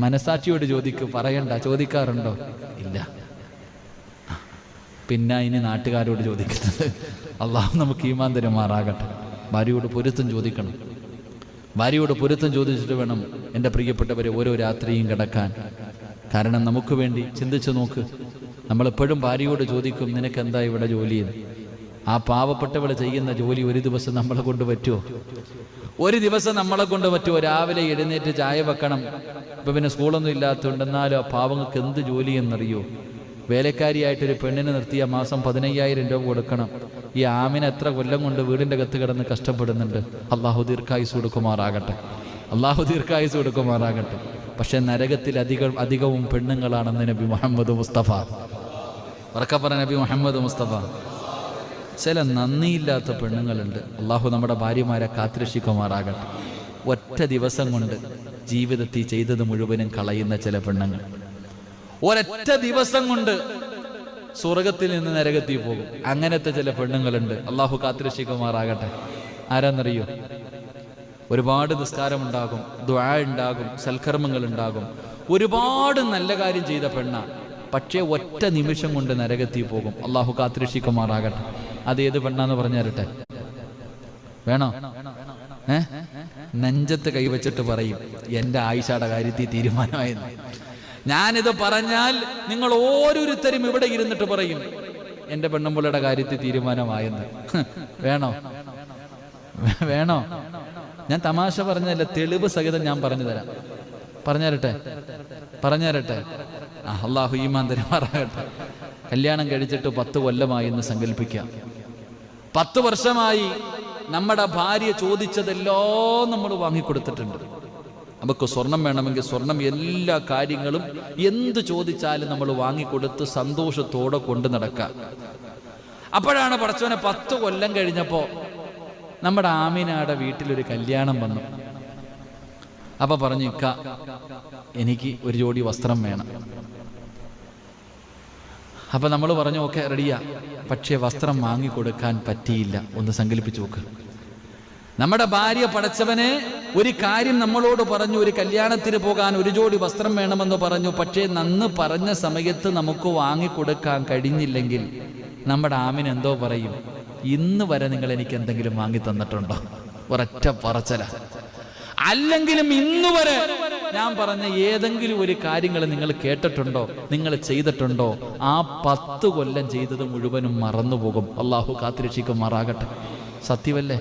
മനസാക്ഷിയോട് ചോദിക്കൂ പറയണ്ട ചോദിക്കാറുണ്ടോ? ഇല്ല. പിന്നെ ഇനി നാട്ടുകാരോട് ചോദിക്കുന്നത് അള്ളാഹു നമുക്ക് ഈമാൻ തരുമാറാകട്ടെ. ഭാര്യയോട് പൊരുത്തം ചോദിക്കണം. ഭാര്യയോട് പൊരുത്തം ചോദിച്ചിട്ട് വേണം എന്റെ പ്രിയപ്പെട്ടവരെ ഓരോ രാത്രിയും കിടക്കാൻ. കാരണം നമുക്ക് വേണ്ടി ചിന്തിച്ചു നോക്ക്. നമ്മളെപ്പോഴും ഭാര്യയോട് ചോദിക്കും നിനക്ക് എന്താ ഇവിടെ ജോലി? എന്ന്. ആ പാവപ്പെട്ടവൾ ചെയ്യുന്ന ജോലി ഒരു ദിവസം നമ്മളെ കൊണ്ട് പറ്റുമോ ഒരു ദിവസം നമ്മളെ കൊണ്ട് പറ്റുമോ രാവിലെ എഴുന്നേറ്റ് ചായ വെക്കണം. ഇപ്പം പിന്നെ സ്കൂളൊന്നും ഇല്ലാത്തതുകൊണ്ട് എന്നാലും ആ പാവങ്ങൾക്ക് എന്ത് ജോലി എന്നറിയോ? വേലക്കാരിയായിട്ടൊരു പെണ്ണിനെ നിർത്തിയ മാസം പതിനയ്യായിരം രൂപ കൊടുക്കണം. ഈ ആമിന് എത്ര കൊല്ലം കൊണ്ട് വീടിന്റെ കത്ത് കിടന്ന് കഷ്ടപ്പെടുന്നുണ്ട്. അള്ളാഹു ദീർഘായുസ് കൊടുക്കുമാറാകട്ടെ. അള്ളാഹു ദീർഘായുസ് കൊടുക്കുമാറാകട്ടെ. പക്ഷെ നരകത്തിൽ അധികം അധികവും പെണ്ണുങ്ങളാണെന്ന് നബി മുഹമ്മദ് മുസ്തഫ. ഉറക്കപ്പറ നബി മുഹമ്മദ് മുസ്തഫ. ചില നന്ദിയില്ലാത്ത പെണ്ണുങ്ങളുണ്ട്. അള്ളാഹു നമ്മുടെ ഭാര്യമാരെ കാത്തിരക്ഷിക്കുമാറാകട്ടെ. ഒറ്റ ദിവസം കൊണ്ട് ജീവിതത്തിൽ ചെയ്തത് മുഴുവനും കളയുന്ന ചില പെണ്ണുങ്ങൾ. ഒരൊറ്റ ദിവസം കൊണ്ട് സ്വർഗത്തിൽ നിന്ന് നരകത്തിൽ പോകും. അങ്ങനത്തെ ചില പെണ്ണുങ്ങളുണ്ട്. അള്ളാഹു കാത്തിരക്ഷിക്കുമാറാകട്ടെ. ആരാന്നറിയോ? ഒരുപാട് നിസ്കാരമുണ്ടാകും ദ്വാ ഉണ്ടാകും സൽക്കർമ്മങ്ങൾ ഉണ്ടാകും. ഒരുപാട് നല്ല കാര്യം ചെയ്ത പെണ്ണ. പക്ഷേ ഒറ്റ നിമിഷം കൊണ്ട് നരകത്തിൽ പോകും. അള്ളാഹു കാത്തുരക്ഷിക്കുമാറാകട്ടെ. അത് ഏത് പെണ്ണാന്ന് പറഞ്ഞു തരട്ടെ? വേണോ? ഏ? നെഞ്ചത്ത് കൈവച്ചിട്ട് പറയും എന്റെ ആയിഷയുടെ കാര്യത്തിൽ തീരുമാനമായിരുന്നു ഞാനിത് പറഞ്ഞാൽ നിങ്ങൾ ഓരോരുത്തരും ഇവിടെ ഇരുന്നിട്ട് പറയും എന്റെ പെണ്ണുമ്പുള്ളയുടെ കാര്യത്തിൽ തീരുമാനമായെന്ന്. വേണോ? വേണോ? ഞാൻ തമാശ പറഞ്ഞതല്ല തെളിവ് സഹിതം ഞാൻ പറഞ്ഞു തരാം. പറഞ്ഞു പറഞ്ഞുതരട്ടെ പറഞ്ഞു തരട്ടെ? ആ അള്ളാഹു ഈമാൻ തരുമാറാകട്ടെ. കല്യാണം കഴിച്ചിട്ട് പത്ത് കൊല്ലമായി എന്ന് സങ്കല്പിക്കാം. പത്ത് വർഷമായി നമ്മുടെ ഭാര്യ ചോദിച്ചതെല്ലാം നമ്മൾ വാങ്ങിക്കൊടുത്തിട്ടുണ്ട്. നമുക്ക് സ്വർണം വേണമെങ്കിൽ സ്വർണം എല്ലാ കാര്യങ്ങളും എന്ത് ചോദിച്ചാലും നമ്മൾ വാങ്ങിക്കൊടുത്ത് സന്തോഷത്തോടെ കൊണ്ടു നടക്കാം. അപ്പോഴാണ് പടച്ചവനെ പത്ത് കൊല്ലം കഴിഞ്ഞപ്പോൾ നമ്മുടെ ആമിനയുടെ വീട്ടിലൊരു കല്യാണം വന്നു. അപ്പൊ പറഞ്ഞു ഇക്ക എനിക്ക് ഒരു ജോഡി വസ്ത്രം വേണം. അപ്പൊ നമ്മൾ പറഞ്ഞു ഓക്കെ റെഡിയാ. പക്ഷേ വസ്ത്രം വാങ്ങിക്കൊടുക്കാൻ പറ്റിയില്ല. ഒന്ന് സങ്കല്പിച്ചു നോക്ക്. നമ്മുടെ ഭാര്യ പടച്ചവനെ ഒരു കാര്യം നമ്മളോട് പറഞ്ഞു ഒരു കല്യാണത്തിന് പോകാൻ ഒരു ജോഡി വസ്ത്രം വേണമെന്ന് പറഞ്ഞു. പക്ഷേ നന്ന് പറഞ്ഞ സമയത്ത് നമുക്ക് വാങ്ങിക്കൊടുക്കാൻ കഴിഞ്ഞില്ലെങ്കിൽ നമ്മുടെ ആമിന് എന്തോ പറയും ഇന്ന് വരെ നിങ്ങൾ എനിക്ക് എന്തെങ്കിലും വാങ്ങി തന്നിട്ടുണ്ടോ? ഒരൊറ്റ പറച്ചല. അല്ലെങ്കിലും ഇന്ന് വരെ ഞാൻ പറഞ്ഞ ഏതെങ്കിലും ഒരു കാര്യങ്ങൾ നിങ്ങൾ കേട്ടിട്ടുണ്ടോ? നിങ്ങൾ ചെയ്തിട്ടുണ്ടോ? ആ പത്ത് കൊല്ലം ചെയ്തത് മുഴുവനും മറന്നുപോകും. അള്ളാഹു കാത്തിരക്ഷിക്കും മാറാകട്ടെ സത്യമല്ലേ?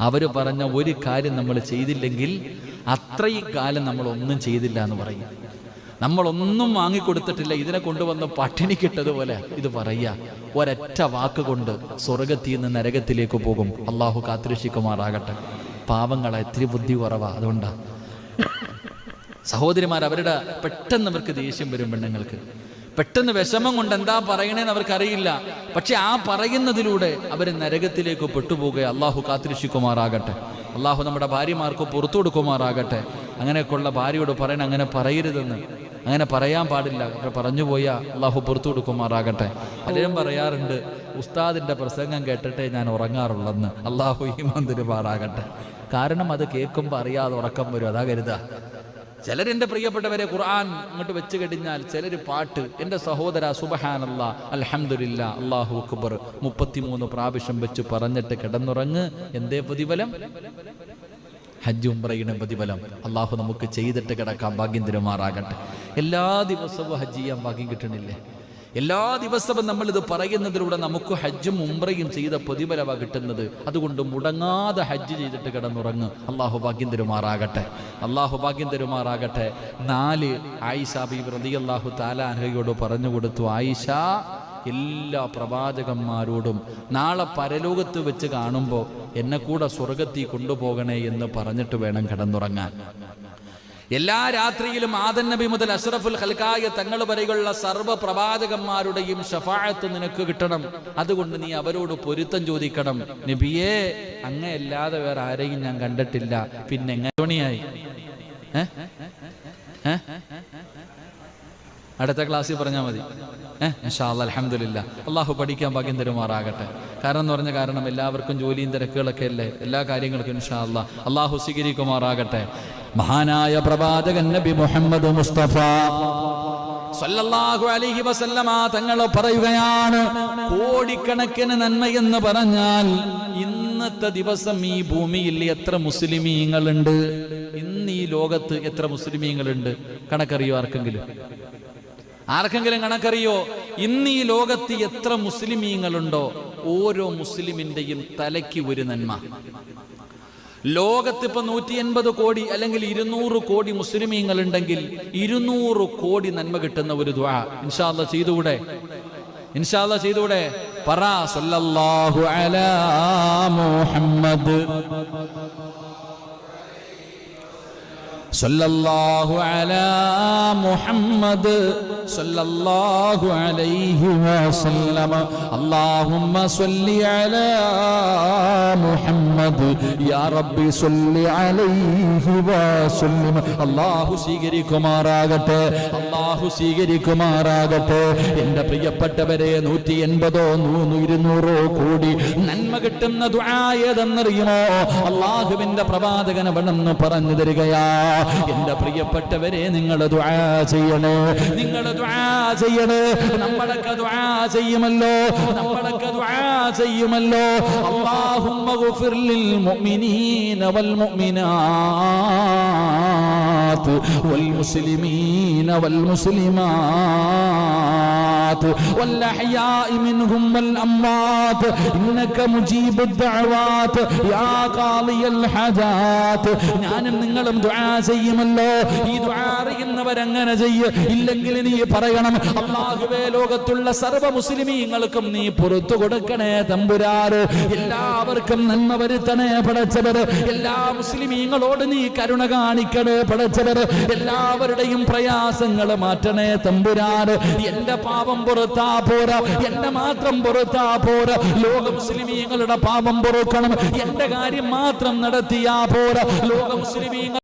അവർ പറഞ്ഞ ഒരു കാര്യം നമ്മൾ ചെയ്തില്ലെങ്കിൽ അത്രയും കാലം നമ്മൾ ഒന്നും ചെയ്തില്ല എന്ന് പറയും. നമ്മളൊന്നും വാങ്ങിക്കൊടുത്തിട്ടില്ല. ഇതിനെ കൊണ്ടുവന്ന് പട്ടിണി കിട്ടതുപോലെ ഇത് പറയുക. ഒരൊറ്റ വാക്കുകൊണ്ട് സ്വർഗത്തിൽ നിന്ന് നരകത്തിലേക്ക് പോകും. അള്ളാഹു കാത്തിരക്ഷിക്കുമാറാകട്ടെ. പാവങ്ങളെ ഇത്തിരി ബുദ്ധി കുറവാ അതുകൊണ്ടാ. സഹോദരിമാർ അവരുടെ പെട്ടെന്ന് അവർക്ക് ദേഷ്യം വരും പെണ്ണുങ്ങൾക്ക്. പെട്ടെന്ന് വിഷമം കൊണ്ട് എന്താ പറയണേന്ന് അവർക്കറിയില്ല. പക്ഷെ ആ പറയുന്നതിലൂടെ അവർ നരകത്തിലേക്ക് പെട്ടുപോകുക. അള്ളാഹു കാത്തിരക്ഷിക്കുമാറാകട്ടെ. അള്ളാഹു നമ്മുടെ ഭാര്യമാർക്ക് പുറത്തു കൊടുക്കുമാറാകട്ടെ. അങ്ങനെയൊക്കെയുള്ള ഭാര്യയോട് പറയണ അങ്ങനെ പറയരുതെന്ന്. അങ്ങനെ പറയാൻ പാടില്ല. പറഞ്ഞു പോയാൽ അള്ളാഹു പുറത്തു കൊടുക്കുമാറാകട്ടെ. പലരും പറയാറുണ്ട് ഉസ്താദിന്റെ പ്രസംഗം കേട്ടിട്ടേ ഞാൻ ഉറങ്ങാറുള്ളെന്ന്. അള്ളാഹു മന്ദിരമാറാകട്ടെ കാരണം അത് കേൾക്കുമ്പോൾ അറിയാതെ ഉറക്കം വരും. അതാ കരുതാ ചിലരെ പ്രിയപ്പെട്ടവരെ ഖുർആൻ അങ്ങോട്ട് വെച്ച് കഴിഞ്ഞാൽ ചിലർ പാട്ട് എന്റെ സഹോദര സുബഹാനല്ല അലഹമുല്ല അള്ളാഹു അക്ബർ മുപ്പത്തിമൂന്ന് പ്രാവശ്യം വെച്ച് പറഞ്ഞിട്ട് കിടന്നുറങ്ങ്. എന്തേ പ്രതിഫലം? ഹജ്ജ് ഉംറയുടെ പ്രതിഫലം. അള്ളാഹു നമുക്ക് ചെയ്തിട്ട് കിടക്കാൻ ഭാഗ്യം തിരുമാറാകട്ടെ. എല്ലാ ദിവസവും ഹജ്ജ് ചെയ്യാൻ ഭാഗ്യം കിട്ടണില്ലേ? എല്ലാ ദിവസവും നമ്മൾ ഇത് പറയുന്നതിലൂടെ നമുക്ക് ഹജ്ജും ഉംറയും ചെയ്ത പ്രതിഫലവ കിട്ടുന്നത്. അതുകൊണ്ട് മുടങ്ങാതെ ഹജ്ജ് ചെയ്തിട്ട് കിടന്നുറങ്ങ്. അള്ളാഹു ഭാഗ്യം തരുമാറാകട്ടെ. അള്ളാഹു ഭാഗ്യം തരുമാറാകട്ടെ. നാല് ആയിഷ ബീബ് റതി അള്ളാഹു താലാൻഹയോട് പറഞ്ഞു കൊടുത്തു. ആയിഷ എല്ലാ പ്രവാചകന്മാരോടും നാളെ പരലോകത്ത് വെച്ച് കാണുമ്പോൾ എന്നെ കൂടെ സ്വർഗത്തിൽ കൊണ്ടുപോകണേ എന്ന് പറഞ്ഞിട്ട് വേണം കിടന്നുറങ്ങാൻ. എല്ലാ രാത്രിയിലും ആദൻ നബി മുതൽ അഷ്റഫുൽ ഹൽക്കായ തങ്ങൾ വരെയുള്ള സർവ പ്രവാചകന്മാരുടെയും ഷഫായത്ത് നിനക്ക് കിട്ടണം. അതുകൊണ്ട് നീ അവരോട് പൊരുത്തം ചോദിക്കണം. നബിയേ അങ്ങയല്ലാതെ വേറെ ആരെയും ഞാൻ കണ്ടിട്ടില്ല. പിന്നെ എങ്ങനെയായി അടുത്ത ക്ലാസ്സിൽ പറഞ്ഞാൽ മതി. ഏഹ് അലഹമില്ല അള്ളാഹു പഠിക്കാൻ ഭാഗ്യം തരുമാറാകട്ടെ. കാരണം എന്ന് പറഞ്ഞ കാരണം എല്ലാവർക്കും ജോലിയും തിരക്കുകളൊക്കെ അല്ലേ? എല്ലാ കാര്യങ്ങൾക്കും ഇൻഷാ ഇൻഷാല്ല അള്ളാഹു സ്വീകരിക്കുമാറാകട്ടെ. മഹാനായ പ്രവാചകൻ നബി മുഹമ്മദ് മുസ്തഫ. സല്ലല്ലാഹു അലൈഹി വസല്ലമ തങ്ങൾ പറയുകയാണ് കോടിക്കണക്കിന് നന്മയെന്ന് പറഞ്ഞാൽ ഇന്നത്തെ ദിവസം ഈ ഭൂമിയിൽ എത്ര മുസ്ലിമീങ്ങളുണ്ട്? ഇന്ന് ഈ ലോകത്ത് എത്ര മുസ്ലിമീങ്ങളുണ്ട്? കണക്കറിയോ ആർക്കെങ്കിലും? ആർക്കെങ്കിലും കണക്കറിയോ? ഇന്ന് ഈ ലോകത്ത് എത്ര മുസ്ലിമീങ്ങളുണ്ടോ? ഓരോ മുസ്ലിമിന്റെയും തലയ്ക്ക് ഒരു നന്മ. ലോകത്ത് ഇപ്പൊ നൂറ്റി എൺപത് കോടി അല്ലെങ്കിൽ ഇരുന്നൂറ് കോടി മുസ്ലിമീങ്ങൾ ഉണ്ടെങ്കിൽ ഇരുന്നൂറ് കോടി നന്മ കിട്ടുന്ന ഒരു ദ്വാ ഇൻഷാല്ല ചെയ്തുകൂടെ? ഇൻഷാല്ല ചെയ്തുകൂടെ? പറ സല്ലല്ലാഹു അലാ മുഹമ്മദ്. സല്ലല്ലാഹു അലാ മുഹമ്മദ് സല്ലല്ലാഹു അലൈഹി വസല്ലമ. അല്ലാഹുമ്മ സല്ലി അലാ മുഹമ്മദ്. യാ റബ്ബി സല്ലി അലൈഹി വസല്ലമ. അല്ലാഹു സ്വീകരിക്കുമാറാകട്ടെ. അല്ലാഹു സ്വീകരിക്കുമാറാകട്ടെ. എന്റെ പ്രിയപ്പെട്ടവരെ നൂറ്റി എൺപതോ നൂറ് ഇരുന്നൂറോ കൂടി നന്മ കിട്ടുന്ന ദുആ ഏതെന്നറിയുമോ? അല്ലാഹുവിന്റെ പ്രവാചകൻ അവിടെന്ന് പറഞ്ഞു തരികയാ. എന്റെ പ്രിയപ്പെട്ടവരെ നിങ്ങൾ ദുആ ചെയ്യണേ. നിങ്ങൾ ദുആ ചെയ്യണേ. നമ്മളൊക്കെ ദുആ ചെയ്യുമല്ലോ. നമ്മളൊക്കെ ദുആ ചെയ്യുമല്ലോ. അല്ലാഹുമ്മ ലിൽ മുഅ്മിനീന വൽ വൽ മുസ്ലിമീന വൽ മുസ്ലിമാത്ത് والأحياء منهم والأموات إنك مجيب الدعوات يا قاضي الحاجات ഞാനും നിങ്ങളും ദുആ ചെയ്യുമല്ലോ ഈ ദുആ അറിയുന്നവരങ്ങനെ ചെയ്യ ഇല്ലെങ്കിൽ നീ പറയണം അള്ളാഹുവേ ലോകത്തുള്ള സർവ്വ മുസ്ലിമീങ്ങൾക്കും നീ പുറത്തു കൊടുക്കണേ തമ്പുരാറ് എല്ലാവർക്കും നന്മ വരുത്തണേ പടച്ചവര് എല്ലാ മുസ്ലിമീങ്ങളോട് നീ കരുണ കാണിക്കണേ പടച്ചവര് എല്ലാവരുടെയും പ്രയാസങ്ങൾ മാറ്റണേ തമ്പുരാറ് എന്റെ പാപം പുറത്താ പോര. എന്റെ മാത്രം പുറത്താ പോര. ലോക മുസ്ലിമീങ്ങളുടെ പാപം പൊറുക്കണം. എന്റെ കാര്യം മാത്രം നടത്തിയാ പോര. ലോക മുസ്ലിമീങ്ങൾ